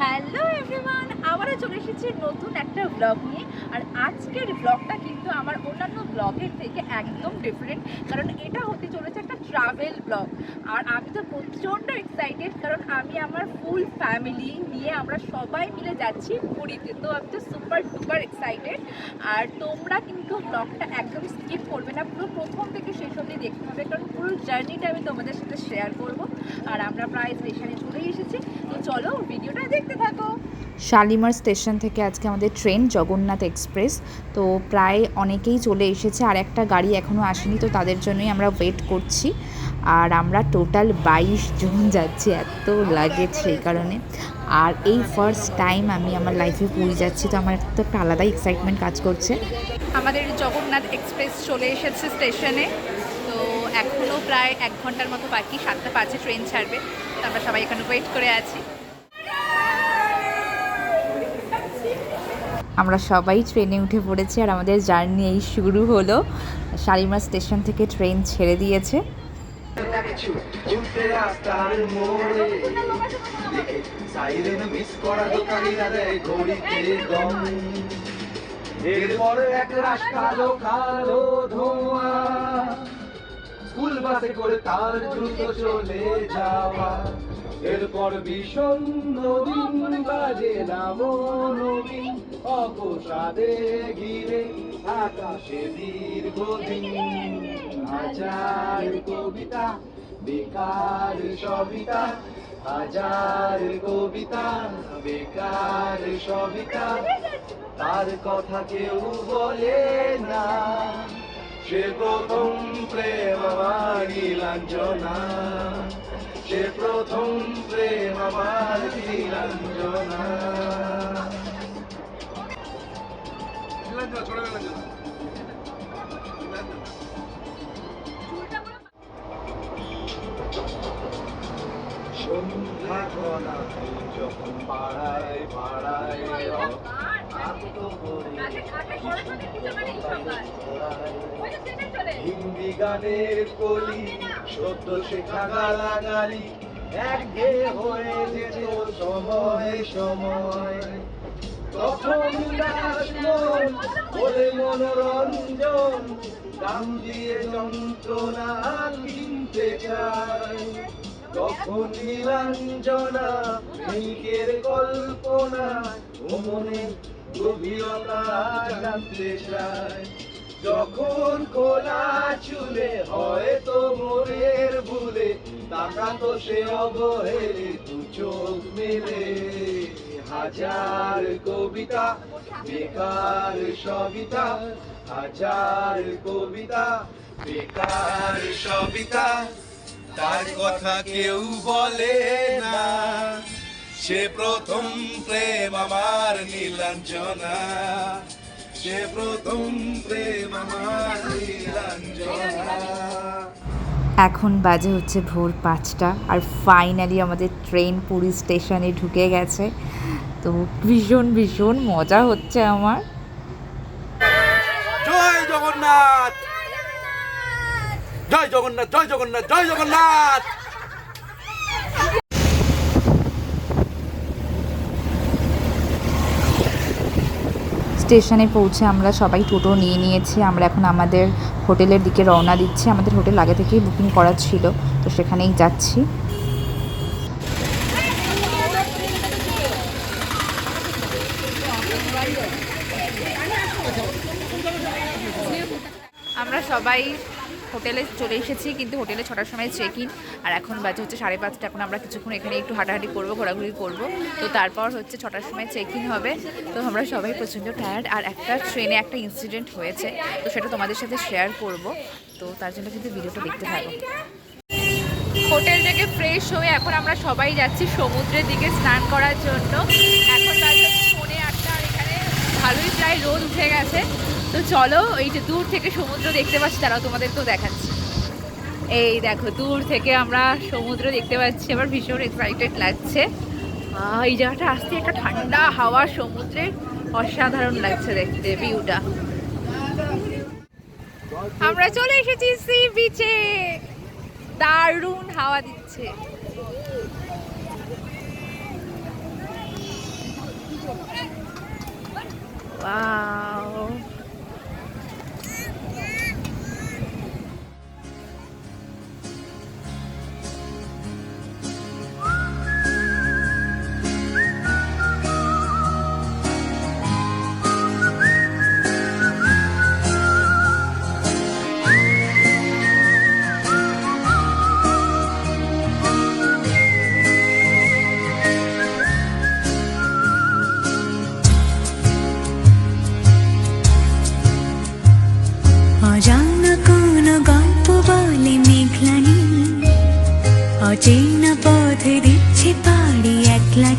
Hello everyone আবারও চলে এসেছি নতুন একটা ব্লগ নিয়ে। আর আজকের ব্লগটা কিন্তু আমার অন্যান্য ব্লগের থেকে একদম ডিফারেন্ট কারণ এটা হতে চলেছে একটা ট্রাভেল ব্লগ আর আমি তো প্রচণ্ড এক্সাইটেড কারণ আমি আমার ফুল ফ্যামিলি নিয়ে আমরা সবাই মিলে যাচ্ছি পুরীতে। তো আমি তো সুপার ডুপার এক্সাইটেড আর তোমরা কিন্তু ব্লগটা একদম স্কিপ করবে না। পুরো প্রথম থেকে শেষ অবধি দেখতে হবে, কারণ পুরো জার্নিটা আমি তোমাদের সাথে শেয়ার করব। আর আমরা প্রায় স্টেশনে চলেই এসেছি। তো চলো ভিডিওটা দেখতে থাকো। শালিমার স্টেশন থেকে আজকে আমাদের ট্রেন জগন্নাথ এক্সপ্রেস। তো প্রায় অনেকেই চলে এসেছে আর একটা গাড়ি এখনও আসেনি তো তাদের জন্যই আমরা ওয়েট করছি। আর আমরা টোটাল বাইশ জন যাচ্ছি এত লাগেজ সেই কারণে। আর এই ফার্স্ট টাইম আমি আমার লাইফে পুরী যাচ্ছি তো আমার তো একটা আলাদাই এক্সাইটমেন্ট কাজ করছে। আমাদের জগন্নাথ এক্সপ্রেস চলে এসেছে স্টেশনে। এখনও প্রায় এক ঘণ্টার মতো বাকি সাতটা পাঁচে ট্রেন ছাড়বে। তো আমরা সবাই এখানে ওয়েট করে আছি। আমরা সবাই ট্রেনে উঠে পড়েছি আর আমাদের জার্নি এই শুরু হলো। শালিমার স্টেশন থেকে ট্রেন ছেড়ে দিয়েছে। এরপর এক রাস কালো কালো ধোঁয়া। স্কুল বাসে করে তার দ্রুত চলে যাওয়া। এরপর ভীষণ নবীন বাজে নামো নবীন। অপসাদে ঘিরে আকাশে দীর্ঘদিন হাজার কবিতা, বেকার সবিতা, হাজার কবিতা, বেকার সবিতা। তার কথা কেউ বলে না। সে প্রথম প্রেম আমার নীলাঞ্জনা। সে প্রথম প্রেম আমার নীলাঞ্জনা। সন্ধ্যা যখন পাড়ায় পাড়ায় হিন্দি গানের কলি, সদ্য শেখা গালাগালি একঘে হয়ে যেত সময় সময়। তখন মন, বলে মনোরঞ্জন দাম দিয়ে যন্ত্রণা কিনতে চায়। তখন নীলাঞ্জনা মিল্কের কল্পনা মনে গভীরতা জানতে চায় যখন খোলা চুলে হয়তো মনের ভুলে, তাকাতো সে অবহেলে চোখ মেলে। হাজার কবিতা, বেকার সবিতা, হাজার কবিতা, বেকার সবিতা, তার কথা কেউ বলে না। সে প্রথম প্রেম আমার নীলাঞ্জনা সে প্রথম প্রেম আমার নীলাঞ্জনা। এখন বাজে হচ্ছে ভোর পাঁচটা আর ফাইনালি আমাদের ট্রেন পুরী স্টেশনে ঢুকে গেছে। তো ভীষণ ভীষণ মজা হচ্ছে আমার। জয় জগন্নাথ! জয় জগন্নাথ জয় জগন্নাথ জয় জগন্নাথ! স্টেশনে পৌঁছে আমরা সবাই টোটো নিয়ে নিয়েছি। আমরা এখন আমাদের হোটেলের দিকে রওনা দিচ্ছি। আমাদের হোটেল আগে থেকেই বুকিং করা ছিল, তো সেখানেই যাচ্ছি। আমরা সবাই হোটেলে চলে এসেছি, কিন্তু হোটেলে ছটার সময় চেক ইন আর এখন বাজে হচ্ছে সাড়ে পাঁচটা, এখন আমরা কিছুক্ষণ এখানে একটু হাঁটাহাঁটি করব, ঘোরাঘুরি করব। তো তারপর হচ্ছে ছটার সময় চেক ইন হবে। তো আমরা সবাই প্রচণ্ড টায়ার্ড আর একটা ট্রেনে একটা ইনসিডেন্ট হয়েছে, তো সেটা তোমাদের সাথে শেয়ার করব। তো তার জন্য কিন্তু ভিডিওটা দেখতে থাকো। হোটেল থেকে ফ্রেশ হয়ে এখন আমরা সবাই যাচ্ছি সমুদ্রের দিকে স্নান করার জন্য। এখন বাজে পৌনে আটটা, আর এখানে ভালোই প্রায় রোদ উঠে গেছে। তো চলো, এই যে দূর থেকে সমুদ্র দেখতে পাচ্ছি, তারাও তোমাদেরকেও দেখাচ্ছি। এই দেখো, দূর থেকে আমরা সমুদ্র দেখতে পাচ্ছি আমার ভীষণ এক্সাইটেড লাগছে। এই জায়গাটা আসতে একটা ঠান্ডা হাওয়া সমুদ্রের অসাধারণ লাগছে দেখতে ভিউটা আমরা চলে এসেছি সি বিচে দারুণ হাওয়া দিচ্ছে। অজানা কোন গল্প বলে মেঘলা নীল অচেনা পথে দিচ্ছে পাড়ি একলা